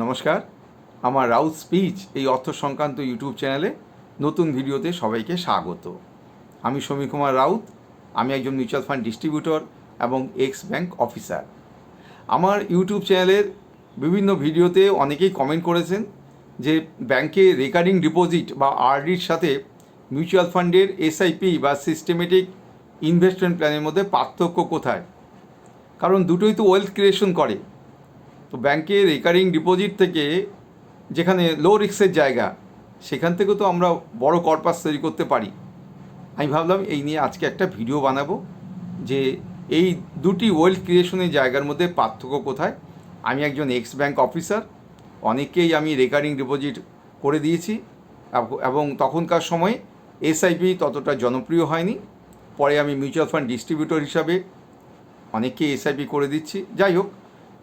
নমস্কার। আমার রাউথ স্পিচ এই অর্থ সংক্রান্ত ইউটিউব চ্যানেলে নতুন ভিডিওতে সবাইকে স্বাগত। আমি সমীর কুমার রাউত, আমি একজন মিউচুয়াল ফান্ড ডিস্ট্রিবিউটর এবং এক্স ব্যাংক অফিসার। আমার ইউটিউব চ্যানেলের বিভিন্ন ভিডিওতে অনেকেই কমেন্ট করেছেন যে ব্যাংকে রেকারিং ডিপোজিট বা আরডির সাথে মিউচুয়াল ফান্ডের এসআইপি বা সিস্টেমেটিক ইনভেস্টমেন্ট প্ল্যানের মধ্যে পার্থক্য কোথায়? কারণ দুটোই তো ওয়েলথ ক্রিয়েশন করে। তো ব্যাংকে রেকারিং ডিপোজিট থেকে যেখানে লো রিক্সের জায়গা, সেখান থেকে তো আমরা বড় কর্পাস তৈরি করতে পারি। আমি ভাবলাম এই নিয়ে আজকে একটা ভিডিও বানাবো যে এই দুটি ওয়েলথ ক্রিয়েশনের জায়গার মধ্যে পার্থক্য কোথায়। আমি একজন এক্স ব্যাংক অফিসার অনেককেই আমি রেকারিং ডিপোজিট করে দিয়েছি এবং তখনকার সময় এসআইপি ততটা জনপ্রিয় হয়নি। পরে আমি মিউচুয়াল ফান্ড ডিস্ট্রিবিউটর হিসাবে অনেককে এসআইপি করে দিচ্ছি। যাই হোক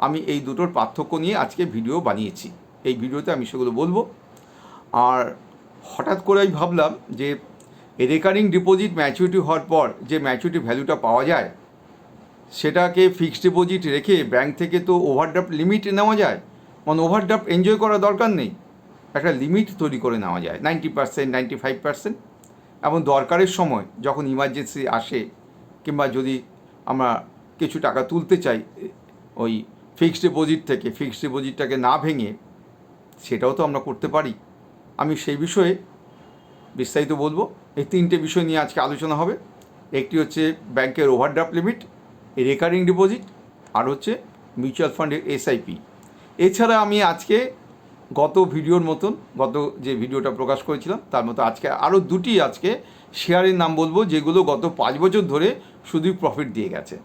আমি এই দুটোর পার্থক্য নিয়ে আজকে ভিডিও বানিয়েছি। এই ভিডিওতে আমি সেগুলো বলব। আর হঠাৎ করে আমি ভাবলাম যে রেকারিং ডিপোজিট ম্যাচুরিটি হওয়ার পর যে ম্যাচুরিটি ভ্যালুটা পাওয়া যায়, সেটাকে ফিক্সড ডিপোজিট রেখে ব্যাংক থেকে তো ওভারড্রাফট লিমিট নেওয়া যায়। মানে ওভারড্রাফট এনজয় করার দরকার নেই। একটা লিমিট তৈরি করে নেওয়া যায়। Ninety percent ninety five percent এবং দরকারের সময় যখন ইমার্জেন্সি আসে, কিংবা যদি আমরা কিছু টাকা তুলতে চাই, ওই ফিক্সড ডিপোজিট থেকে ফিক্সড ডিপোজিটটাকে না ভেঙে সেটাও তো আমরা করতে পারি। আমি সেই বিষয়ে বিস্তারিত বলব। এই তিনটে বিষয় নিয়ে আজকে আলোচনা হবে। একটি হচ্ছে ব্যাংকের ওভারড্রাফট লিমিট রেকারিং ডিপোজিট আর হচ্ছে মিউচুয়াল ফান্ডের এসআইপি এছাড়া আমি আজকে গত ভিডিওর মতন, গত যে ভিডিওটা প্রকাশ করেছিলাম, তার মতো আজকে আরও দুটি আজকে শেয়ারের নাম বলব, যেগুলো গত পাঁচ বছর ধরে শুধুই প্রফিট দিয়ে গেছে।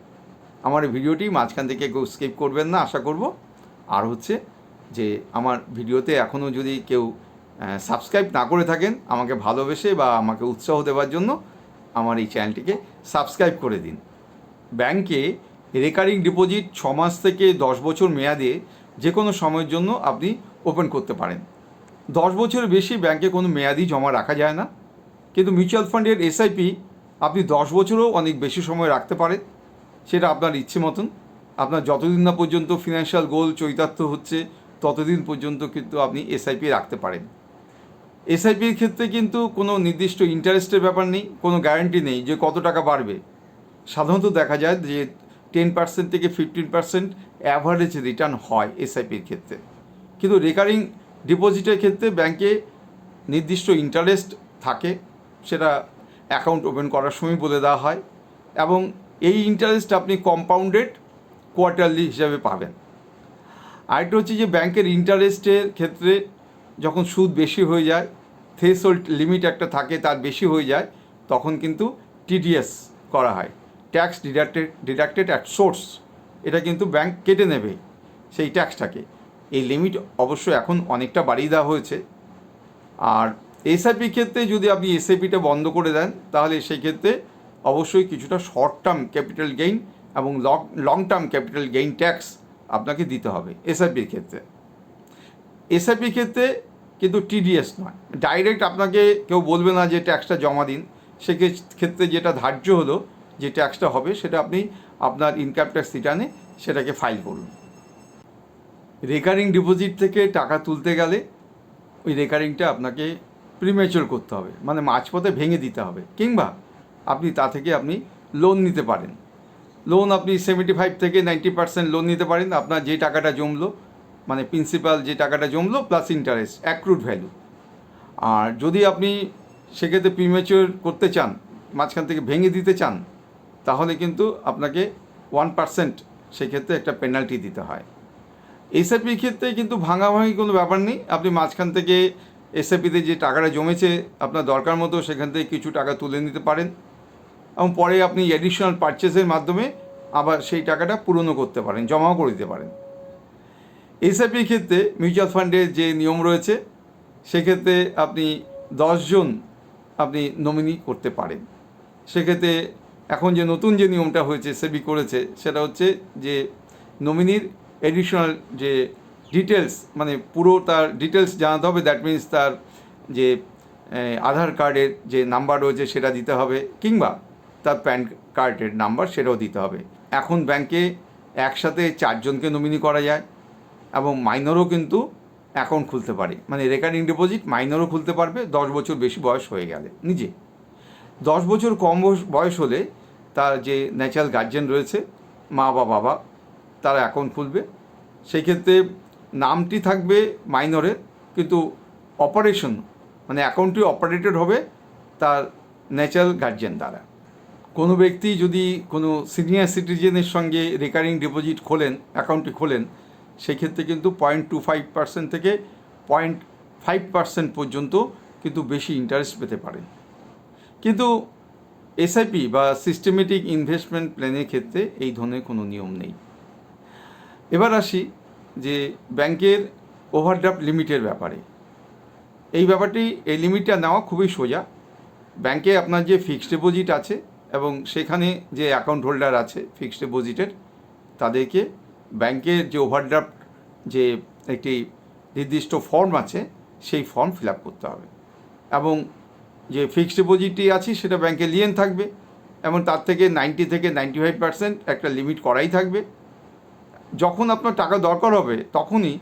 আমার ভিডিওটি মাঝখান থেকে কেউ স্কিপ করবেন না, আশা করব। আর হচ্ছে যে আমার ভিডিওতে এখনও যদি কেউ সাবস্ক্রাইব না করে থাকেন, আমাকে ভালোবেসে বা আমাকে উৎসাহ দেওয়ার জন্য আমার এই চ্যানেলটিকে সাবস্ক্রাইব করে দিন। ব্যাংকে রেকারিং ডিপোজিট ছ মাস থেকে দশ বছর মেয়াদে যে কোনো সময়ের জন্য আপনি ওপেন করতে পারেন। দশ বছরের বেশি ব্যাংকে কোনো মেয়াদি জমা রাখা যায় না। কিন্তু মিউচুয়াল ফান্ডের এসআইপি আপনি দশ বছরও অনেক বেশি সময় রাখতে পারেন। সেটা আপনার ইচ্ছে মতন। আপনার যতদিন না পর্যন্ত ফিনান্সিয়াল গোল চৈতার্থ হচ্ছে, ততদিন পর্যন্ত কিন্তু আপনি এসআইপি রাখতে পারেন। এসআইপির ক্ষেত্রে কিন্তু কোনো নির্দিষ্ট ইন্টারেস্টের ব্যাপার নেই, কোনো গ্যারান্টি নেই যে কত টাকা বাড়বে। সাধারণত দেখা যায় যে টেন পার্সেন্ট থেকে ফিফটিন পার্সেন্ট অ্যাভারেজ রিটার্ন হয় এসআইপির ক্ষেত্রে। কিন্তু রেকারিং ডিপোজিটের ক্ষেত্রে ব্যাংকে নির্দিষ্ট ইন্টারেস্ট থাকে, সেটা অ্যাকাউন্ট ওপেন করার সময় বলে দেওয়া হয়। এবং এই ইন্টারেস্ট আপনি কম্পাউন্ডেড কোয়ার্টারলি হিসাবে পাবেন। আরেকটা হচ্ছে যে ব্যাংকের ইন্টারেস্টের ক্ষেত্রে যখন সুদ বেশি হয়ে যায় থ্রেশোল্ড লিমিট একটা থাকে, তার বেশি হয়ে যায়, তখন কিন্তু টিডিএস করা হয়। Tax deducted deducted at source এটা কিন্তু ব্যাংক কেটে নেবে সেই ট্যাক্সটাকে এই লিমিট অবশ্য এখন অনেকটা বাড়িয়ে দেওয়া হয়েছে। আর এসআইপির ক্ষেত্রে যদি আপনি এসআইপিটা বন্ধ করে দেন, তাহলে সেই ক্ষেত্রে অবশ্যই কিছুটা শর্ট টার্ম ক্যাপিটাল গেইন এবং long long term capital gain tax আপনাকে দিতে হবে এসআইপির ক্ষেত্রে। এসআইপির ক্ষেত্রে কিন্তু টিডিএস নয়। ডাইরেক্ট আপনাকে কেউ বলবে না যে ট্যাক্সটা জমা দিন। সেক্ষেত্রে যেটা ধার্য হলো যে ট্যাক্সটা হবে সেটা আপনি আপনার ইনকাম ট্যাক্স রিটার্নে সেটাকে ফাইল করুন। রেকারিং ডিপোজিট থেকে টাকা তুলতে গেলে ওই রেকারিংটা আপনাকে প্রিমেচুর করতে হবে। মানে মাঝপথে ভেঙে দিতে হবে। কিংবা আপনি তা থেকে আপনি লোন নিতে পারেন। লোন আপনি সেভেন্টি ফাইভ থেকে নাইনটি পার্সেন্ট লোন নিতে পারেন। আপনার যে টাকাটা জমলো মানে প্রিন্সিপাল যে টাকাটা জমলো প্লাস ইন্টারেস্ট অ্যাক্রুড ভ্যালু আর যদি আপনি সেক্ষেত্রে প্রিমেচুর করতে চান, মাঝখান থেকে ভেঙে দিতে চান, তাহলে কিন্তু আপনাকে ওয়ান পার্সেন্ট সেক্ষেত্রে একটা পেনাল্টি দিতে হয়। এসআইপির ক্ষেত্রে কিন্তু ভাঙাভাঙি কোনো ব্যাপার নেই। আপনি মাঝখান থেকে এসআইপিতে যে টাকাটা জমেছে, আপনার দরকার মতো সেখান থেকে কিছু টাকা তুলে নিতে পারেন। এবং পরে আপনি অ্যাডিশনাল পারচেসের মাধ্যমে আবার সেই টাকাটা পূরণও করতে পারেন, জমাও করে দিতে পারেন। এসআইপির ক্ষেত্রে মিউচুয়াল ফান্ডের যে নিয়ম রয়েছে, সেক্ষেত্রে আপনি দশজন আপনি নমিনি করতে পারেন। সেক্ষেত্রে এখন যে নতুন যে নিয়মটা হয়েছে সেবি করেছে, সেটা হচ্ছে যে নমিনির এডিশনাল যে ডিটেলস মানে পুরো তার ডিটেলস জানাতে হবে দ্যাট মিন্স তার যে আধার কার্ডের যে নাম্বার রয়েছে, সেটা দিতে হবে, কিংবা তার প্যান কার্ডের নাম্বার সেটাও দিতে হবে। এখন ব্যাংকে একসাথে চারজনকে নমিনি করা যায় এবং মাইনরও কিন্তু অ্যাকাউন্ট খুলতে পারে। মানে রেকারিং ডিপোজিট মাইনরও খুলতে পারবে, দশ বছর বেশি বয়স হয়ে গেলে নিজে। দশ বছর কম বয়স- হলে তার যে ন্যাচারাল গার্জেন রয়েছে, মা বা বাবা, তারা অ্যাকাউন্ট খুলবে। সেই ক্ষেত্রে নামটি থাকবে মাইনরের কিন্তু অপারেশন মানে অ্যাকাউন্টটি অপারেটেড হবে তার ন্যাচারাল গার্জেন দ্বারা। কোনো ব্যক্তি যদি কোনো সিনিয়র সিটিজেনের সঙ্গে রেকারিং ডিপোজিট খোলেন অ্যাকাউন্টটি খোলেন, সেক্ষেত্রে কিন্তু পয়েন্ট টু ফাইভ পার্সেন্ট থেকে পয়েন্ট ফাইভ পার্সেন্ট পর্যন্ত কিন্তু বেশি ইন্টারেস্ট পেতে পারেন কিন্তু এসআইপি বা সিস্টেমেটিক ইনভেস্টমেন্ট প্ল্যানের ক্ষেত্রে এই ধরনের কোনো নিয়ম নেই। এবার আসি যে ব্যাংকের ওভারড্রাফট লিমিটের ব্যাপারে। এই ব্যাপারটি, এই লিমিটটা নেওয়া খুবই সোজা। ব্যাংকে আপনার যে ফিক্সড ডিপোজিট আছে এবং সেখানে যে অ্যাকাউন্ট হোল্ডার আছে ফিক্সড ডিপোজিটের তাদেরকে ব্যাংকের যে ওভারড্রাফট যে একটি নির্দিষ্ট ফর্ম আছে, সেই ফর্ম ফিল আপ করতে হবে। এবং যে ফিক্সড ডিপোজিটটি আছে, সেটা ব্যাংকে লিয়েন থাকবে এবং তার থেকে নাইনটি থেকে নাইনটি ফাইভ পার্সেন্ট একটা লিমিট করাই থাকবে। যখন আপনার টাকা দরকার হবে, তখনই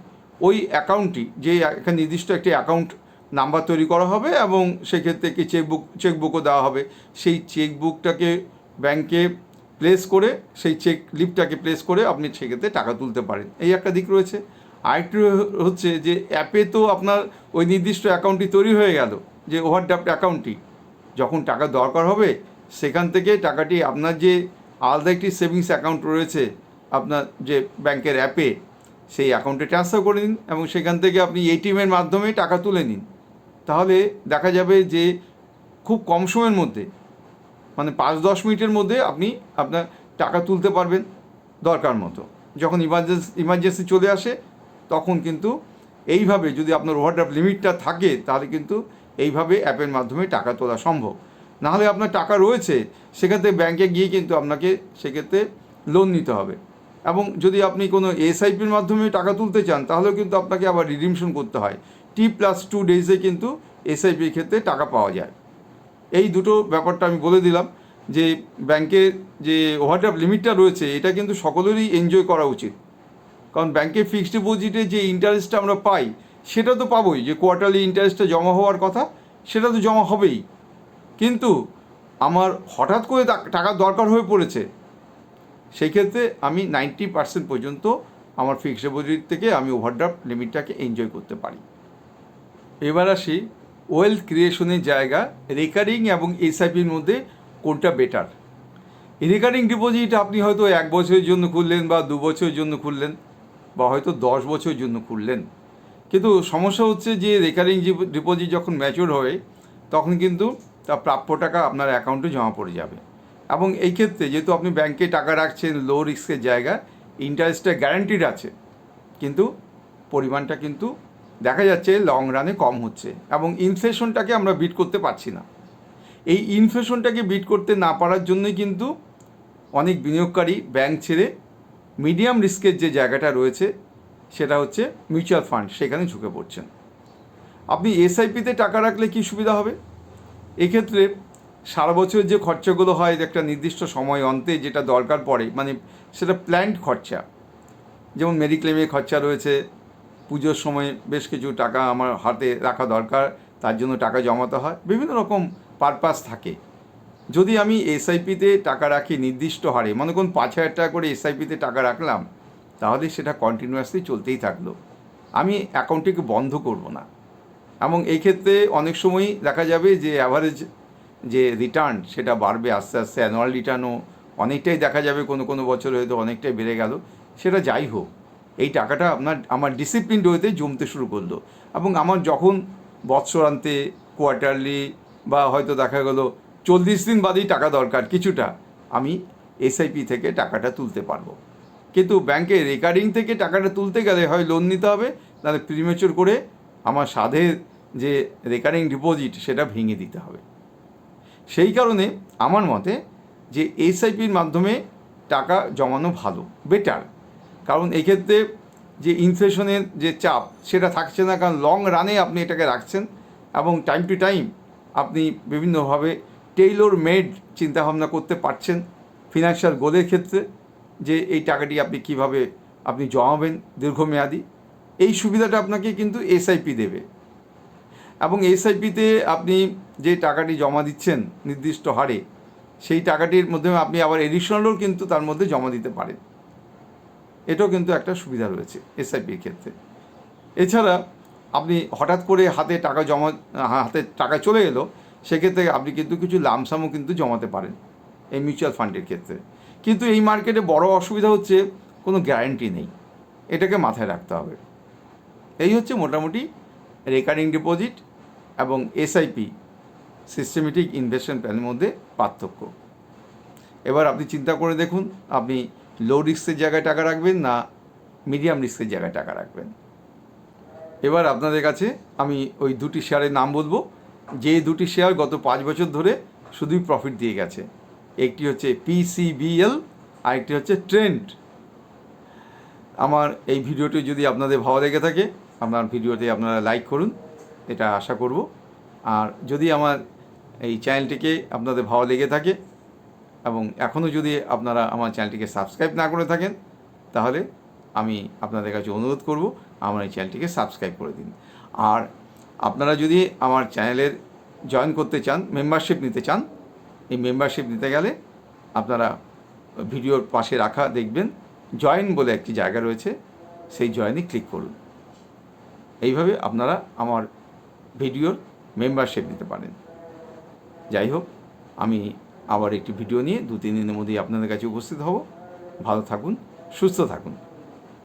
ওই অ্যাকাউন্টটি যে একটা নির্দিষ্ট একটি অ্যাকাউন্ট নাম্বার তৈরি করা হবে এবং সেক্ষেত্রে কি চেকবুক চেকবুকও দেওয়া হবে। সেই চেকবুকটাকে ব্যাংকে প্লেস করে, সেই চেক লিপটাকে প্লেস করে আপনি সেক্ষেত্রে টাকা তুলতে পারেন। এই একটা দিক রয়েছে। আরেকটি হচ্ছে যে অ্যাপে তো আপনার ওই নির্দিষ্ট অ্যাকাউন্টটি তৈরি হয়ে গেল, যে ওভারড্রাফট অ্যাকাউন্টটি যখন টাকা দরকার হবে, সেখান থেকে টাকাটি আপনার যে আলাদা একটি সেভিংস অ্যাকাউন্ট রয়েছে, আপনার যে ব্যাংকের অ্যাপে সেই অ্যাকাউন্টে ট্রান্সফার করে নিন এবং সেখান থেকে আপনি এটিএমের মাধ্যমে টাকা তুলে নিন। তাহলে দেখা যাবে যে খুব কম সময়ের মধ্যে মানে পাঁচ দশ মিনিটের মধ্যে আপনি আপনার টাকা তুলতে পারবেন দরকার মতো। যখন ইমার্জেন্সি ইমার্জেন্সি চলে আসে, তখন কিন্তু এইভাবে যদি আপনার ওভারড্রাফট লিমিটটা থাকে, তাহলে কিন্তু এইভাবে অ্যাপের মাধ্যমে টাকা তোলা সম্ভব। নাহলে আপনার টাকা রয়েছে, সেক্ষেত্রে ব্যাংকে গিয়ে কিন্তু আপনাকে সেক্ষেত্রে লোন নিতে হবে। এবং যদি আপনি কোনো এসআইপির মাধ্যমে টাকা তুলতে চান, তাহলেও কিন্তু আপনাকে আবার রিডিমশন করতে হয়। টি প্লাস টু ডেজে কিন্তু এসআইপির ক্ষেত্রে টাকা পাওয়া যায়। এই দুটো ব্যাপারটা আমি বলে দিলাম যে ব্যাংকের যে ওভারড্রাফট লিমিটটা রয়েছে, এটা কিন্তু সকলেরই এনজয় করা উচিত। কারণ ব্যাংকের ফিক্সড ডিপোজিটে যে ইন্টারেস্টটা আমরা পাই, সেটা তো পাবোই। যে কোয়ার্টারলি ইন্টারেস্টটা জমা হওয়ার কথা, সেটা তো জমা হবেই। কিন্তু আমার হঠাৎ করে টাকার দরকার হয়ে পড়েছে সেই ক্ষেত্রে আমি নাইনটি পার্সেন্ট পর্যন্ত আমার ফিক্সড ডিপোজিট থেকে আমি ওভারড্রাফট লিমিটটাকে এনজয় করতে পারি। এবার আসি ওয়েলথ ক্রিয়েশনের জায়গা, রেকারিং এবং এসআইপির মধ্যে কোনটা বেটার? রেকারিং ডিপোজিট আপনি হয়তো এক বছরের জন্য খুললেন বা দু বছরের জন্য খুললেন বা হয়তো দশ বছরের জন্য খুললেন। কিন্তু সমস্যা হচ্ছে যে রেকারিং ডিপোজিট যখন ম্যাচিওর হয়, তখন কিন্তু তার প্রাপ্য টাকা আপনার অ্যাকাউন্টে জমা পড়ে যাবে। এবং এই ক্ষেত্রে যেহেতু আপনি ব্যাংকে টাকা রাখছেন লো রিস্কের জায়গা ইন্টারেস্টটা গ্যারান্টিড আছে। কিন্তু পরিমাণটা কিন্তু দেখা যাচ্ছে লং রানে কম হচ্ছে এবং ইনফ্লেশনটাকে আমরা বিট করতে পারছি না। এই ইনফ্লেশনটাকে বিট করতে না পারার জন্যই কিন্তু অনেক বিনিয়োগকারী ব্যাংক ছেড়ে মিডিয়াম রিস্কের যে জায়গাটা রয়েছে, সেটা হচ্ছে মিউচুয়াল ফান্ড সেখানে ঝুঁকে পড়ছেন। আপনি এসআইপিতে টাকা রাখলে কি সুবিধা হবে? এক্ষেত্রে সারা বছর যে খরচাগুলো হয়, একটা নির্দিষ্ট সময় অন্তে যেটা দরকার পড়ে মানে সেটা প্ল্যান্ড খরচা। যেমন মেডিক্লেমের খরচা রয়েছে পুজোর সময় বেশ কিছু টাকা আমার হাতে রাখা দরকার, তার জন্য টাকা জমাতে হয়। বিভিন্ন রকম পারপাস থাকে। যদি আমি এসআইপিতে টাকা রাখি নির্দিষ্ট হারে, মনে করুন পাঁচ হাজার টাকা করে এসআইপিতে টাকা রাখলাম, তাহলে সেটা কন্টিনিউয়াসলি চলতেই থাকল। আমি অ্যাকাউন্টটিকে বন্ধ করব না। এবং এই ক্ষেত্রে অনেক সময়ই দেখা যাবে যে অ্যাভারেজ যে রিটার্ন সেটা বাড়বে আস্তে আস্তে অ্যানুয়াল রিটার্নও অনেকটাই দেখা যাবে, কোনো কোনো বছর হয়তো অনেকটাই বেড়ে গেল। সেটা যাই হোক। এই টাকাটা আপনার, আমার ডিসিপ্লিন ওয়েতে জমতে শুরু করল। এবং আমার যখন বৎসরান্তে কোয়ার্টারলি বা হয়তো দেখা গেল চল্লিশ দিন বাদেই টাকা দরকার কিছুটা, আমি এসআইপি থেকে টাকাটা তুলতে পারব। কিন্তু ব্যাংকে রেকারিং থেকে টাকাটা তুলতে গেলে হয় লোন নিতে হবে, নাহলে প্রিমেচুর করে আমার সাধের যে রেকারিং ডিপোজিট সেটা ভেঙে দিতে হবে। সেই কারণে আমার মতে যে এসআইপির মাধ্যমে টাকা জমানো ভালো বেটার কারণ এক্ষেত্রে যে ইনফ্লেশনের যে চাপ, সেটা থাকছে না, কারণ লং রানে আপনি এটাকে রাখছেন এবং টাইম টু টাইম আপনি বিভিন্নভাবে টেইলর মেড চিন্তাভাবনা করতে পারছেন ফিনান্সিয়াল গোলের ক্ষেত্রে, যে এই টাকাটি আপনি কীভাবে আপনি জমাবেন দীর্ঘমেয়াদী। এই সুবিধাটা আপনাকে কিন্তু এসআইপি দেবে। এবং এসআইপিতে আপনি যে টাকাটি জমা দিচ্ছেন নির্দিষ্ট হারে, সেই টাকাটির মধ্যে আপনি আবার এডিশনালও কিন্তু তার মধ্যে জমা দিতে পারেন। এটাও কিন্তু একটা সুবিধা রয়েছে এসআইপির ক্ষেত্রে। এছাড়া আপনি হঠাৎ করে হাতে টাকা জমা, হাতে টাকা চলে এলো, সেক্ষেত্রে আপনি কিন্তু কিছু লামসামও কিন্তু জমাতে পারেন এই মিউচুয়াল ফান্ডের ক্ষেত্রে। কিন্তু এই মার্কেটে বড় অসুবিধা হচ্ছে কোনো গ্যারান্টি নেই, এটাকে মাথায় রাখতে হবে। এই হচ্ছে মোটামুটি রেকারিং ডিপোজিট এবং এসআইপি সিস্টেমেটিক ইনভেস্টমেন্ট প্ল্যানের মধ্যে পার্থক্য। এবার আপনি চিন্তা করে দেখুন, আপনি লো রিস্কের জায়গায় টাকা রাখবেন না মিডিয়াম রিস্কের জায়গায় টাকা রাখবেন। এবার আপনাদের কাছে আমি ওই দুটি শেয়ারের নাম বলব। যে দুটি শেয়ার গত পাঁচ বছর ধরে শুধুই প্রফিট দিয়ে গেছে। একটি হচ্ছে পিসিবিএল আর একটি হচ্ছে ট্রেন্ড আমার এই ভিডিওটি যদি আপনাদের ভালো লেগে থাকে, আপনার ভিডিওতে আপনারা লাইক করুন, এটা আশা করব। আর যদি আমার এই চ্যানেলটিকে আপনাদের ভালো লেগে থাকে এবং এখনও যদি আপনারা আমার চ্যানেলটিকে সাবস্ক্রাইব না করে থাকেন, তাহলে আমি আপনাদের কাছে অনুরোধ করব, আমার এই চ্যানেলটিকে সাবস্ক্রাইব করে দিন। আর আপনারা যদি আমার চ্যানেলের জয়েন করতে চান মেম্বারশিপ নিতে চান, এই মেম্বারশিপ নিতে গেলে আপনারা ভিডিওর পাশে রাখা দেখবেন জয়েন বলে একটি জায়গা রয়েছে, সেই জয়েনে ক্লিক করুন। এইভাবে আপনারা আমার ভিডিওর মেম্বারশিপ নিতে পারেন। যাই হোক, আমি আবার একটি ভিডিও নিয়ে দু তিন দিনের মধ্যেই আপনাদের কাছে উপস্থিত হব। ভালো থাকুন, সুস্থ থাকুন।